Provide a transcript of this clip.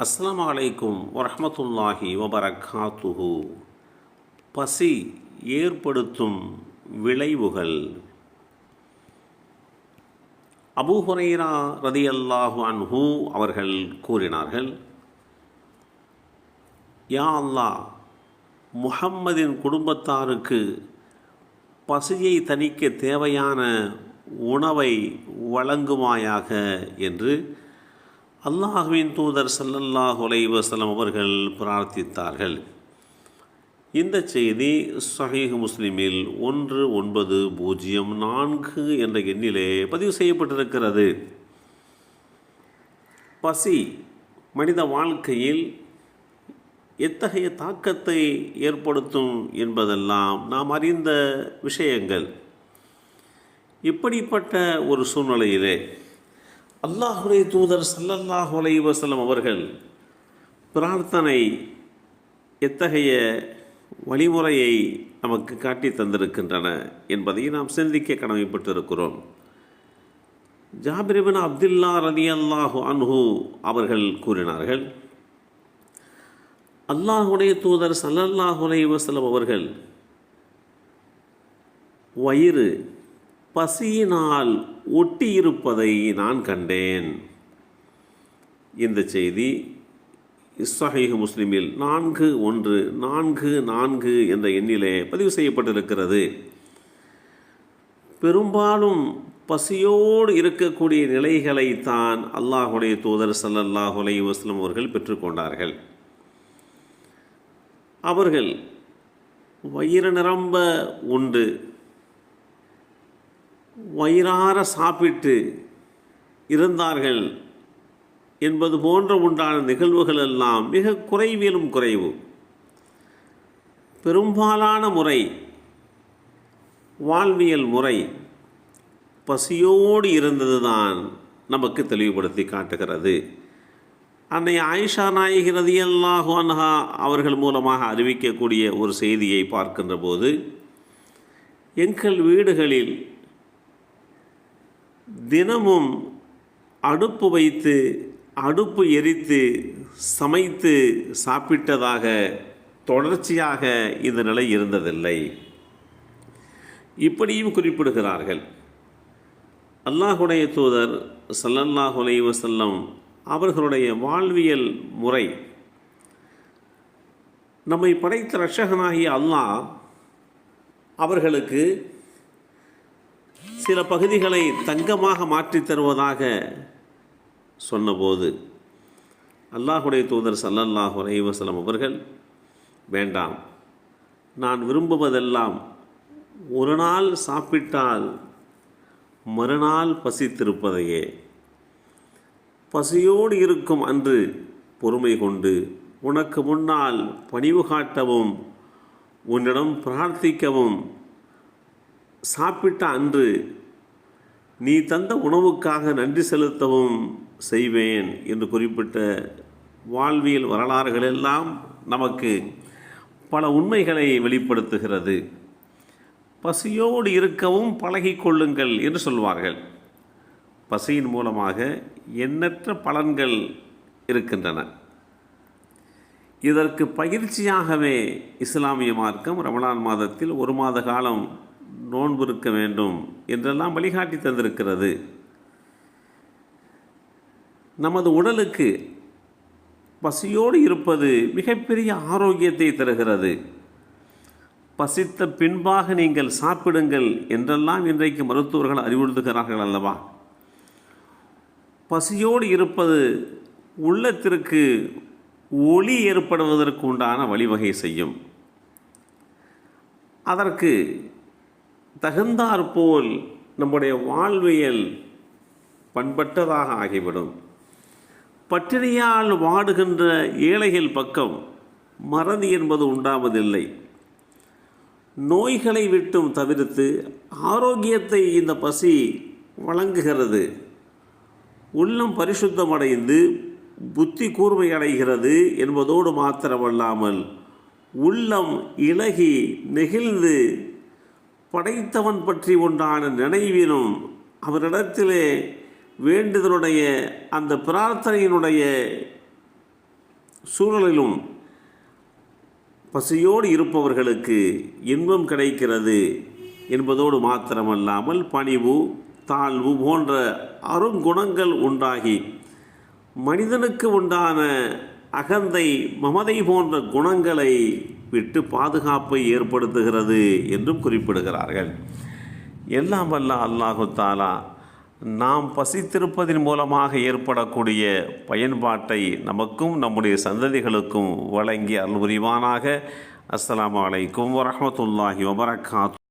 அஸ்லாம் அலைக்கும் வரமத்துல்லாஹி வபரகாத்துஹு. பசி ஏற்படுத்தும் விளைவுகள். அபூ ஹுரைரா ரதியல்லாஹு அன்ஹு அவர்கள் கூறினார்கள் யா அல்லாஹ் முஹம்மதின் குடும்பத்தாருக்கு பசியை தணிக்க தேவையான உணவை வழங்குமாயாக என்று அல்லாஹுவின் தூதர் சல்லல்லாஹ் உலைவசலம் அவர்கள் பிரார்த்தித்தார்கள். இந்த செய்தி சஹீஹ் முஸ்லிமில் ஒன்று ஒன்பது பூஜ்ஜியம் நான்கு என்ற எண்ணிலே பதிவு செய்யப்பட்டிருக்கிறது. பசி மனித வாழ்க்கையில் எத்தகைய தாக்கத்தை ஏற்படுத்தும் என்பதெல்லாம் நாம் அறிந்த விஷயங்கள். இப்படிப்பட்ட ஒரு சூழ்நிலையிலே அல்லாஹுடைய தூதர் ஸல்லல்லாஹு அலைஹி வஸல்லம் அவர்கள் பிரார்த்தனை எத்தகைய வழிமுறையை நமக்கு காட்டி தந்திருக்கின்றன என்பதை நாம் சிந்திக்க கடமைப்பட்டிருக்கிறோம். ஜாபிரிபின் அப்துல்லா ரதி அல்லாஹு அன்ஹு அவர்கள் கூறினார்கள் அல்லாஹுடைய தூதர் ஸல்லல்லாஹு அலைஹி வஸல்லம் அவர்கள் வயிறு பசியினால் ஒட்டியிருப்பதை நான் கண்டேன். இந்த செய்தி இஸ்ஸஹீஹ் முஸ்லிமில் நான்கு ஒன்று நான்கு நான்கு என்ற எண்ணிலே பதிவு செய்யப்பட்டிருக்கிறது. பெரும்பாலும் பசியோடு இருக்கக்கூடிய நிலைகளைத்தான் அல்லாஹுடைய தூதர் ஸல்லல்லாஹு அலைஹி வஸல்லம் அவர்கள் பெற்றுக்கொண்டார்கள். அவர்கள் வயிறு நிரம்ப உண்டு வயிறார சாப்பிட்டு இருந்தார்கள் என்பது போன்ற உண்டான நிகழ்வுகள் எல்லாம் மிக குறைவிலும் குறைவு. பெரும்பாலான முறை வாழ்வியல் முறை பசியோடு இருந்ததுதான் நமக்கு தெளிவுபடுத்தி காட்டுகிறது. அன்னை ஆயிஷா நாயகி ரதியல்லாஹு அன்ஹா அவர்கள் மூலமாக அறிவிக்கக்கூடிய ஒரு செய்தியை பார்க்கின்ற போது எங்கள் வீடுகளில் தினமும் அடுப்பு வைத்து அடுப்பு எரித்து சமைத்து சாப்பிட்டதாக தொடர்ச்சியாக இந்த நிலை இருந்ததில்லை. இப்படியும் குறிப்பிடுகிறார்கள். அல்லாஹுடைய தூதர் சல்லல்லாஹு அலைஹி வஸல்லம் அவர்களுடைய வாழ்வியல் முறை. நம்மை படைத்த ரட்சகனாகிய அல்லாஹ் அவர்களுக்கு சில பகுதிகளை தங்கமாக மாற்றித் தருவதாக சொன்னபோது அல்லாஹுடைய தூதர் சல்லல்லாஹு அலைவசலம் அவர்கள் வேண்டாம் நான் விரும்புவதெல்லாம் ஒரு நாள் சாப்பிட்டால் மறுநாள் பசித்திருப்பதையே. பசியோடு இருக்கும் அன்று பொறுமை கொண்டு உனக்கு முன்னால் பணிவு காட்டவும் உன்னிடம் பிரார்த்திக்கவும் சாப்பிட்ட அன்று நீ தந்த உணவுக்காக நன்றி செலுத்தவும் செய்வேன் என்று குறிப்பிட்ட வாழ்வியல் வரலாறுகள் எல்லாம் நமக்கு பல உண்மைகளை வெளிப்படுத்துகிறது. பசியோடு இருக்கவும் பழகிக்கொள்ளுங்கள் என்று சொல்வார்கள். பசியின் மூலமாக எண்ணற்ற பலன்கள் இருக்கின்றன. இதற்கு பயிற்சியாகவே இஸ்லாமிய மார்க்கம் ரமலான் மாதத்தில் ஒரு மாத காலம் நோன்பு இருக்க வேண்டும் என்றெல்லாம் வழிகாட்டி தந்திருக்கிறது. நமது உடலுக்கு பசியோடு இருப்பது மிகப்பெரிய ஆரோக்கியத்தை தருகிறது. பசித்த பின்பாக நீங்கள் சாப்பிடுங்கள் என்றெல்லாம் இன்றைக்கு மருத்துவர்கள் அறிவுறுத்துகிறார்கள் அல்லவா? பசியோடு இருப்பது உள்ளத்திற்கு ஒளி ஏற்படுவதற்கு உண்டான வழிவகை செய்யும். அதற்கு தகுந்தாற்போல் நம்முடைய வாழ்வியல் பண்பட்டதாக ஆகிவிடும். பட்டினியால் வாடுகின்ற ஏழைகள் பக்கம் மறதி என்பது உண்டாவதில்லை. நோய்களை விட்டும் தவிர்த்து ஆரோக்கியத்தை இந்த பசி வழங்குகிறது. உள்ளம் பரிசுத்தமடைந்து புத்தி கூர்மை அடைகிறது என்பதோடு மாத்திரமல்லாமல் உள்ளம் இலகி நெகிழ்ந்து படைத்தவன் பற்றி உண்டான நினைவினும் அவரிடத்திலே வேண்டுதலுடைய அந்த பிரார்த்தனையினுடைய சூழலிலும் பசியோடு இருப்பவர்களுக்கு இன்பம் கிடைக்கிறது என்பதோடு மாத்திரமல்லாமல் பணிவு தாழ்வு போன்ற அருங்குணங்கள் உண்டாகி மனிதனுக்கு உண்டான அகந்தை மமதை போன்ற குணங்களை விட்டு பாதுகாப்பை ஏற்படுத்துகிறது என்றும் குறிப்பிடுகிறார்கள். எல்லாம் வல்ல அல்லாஹு தாலா நாம் பசித்திருப்பதன் மூலமாக ஏற்படக்கூடிய பயன்பாட்டை நமக்கும் நம்முடைய சந்ததிகளுக்கும் வழங்கி அருள் புரிவானாக. அஸ்லாம் அலைக்கும் வரமத்துல்லாஹி வபரகாத்து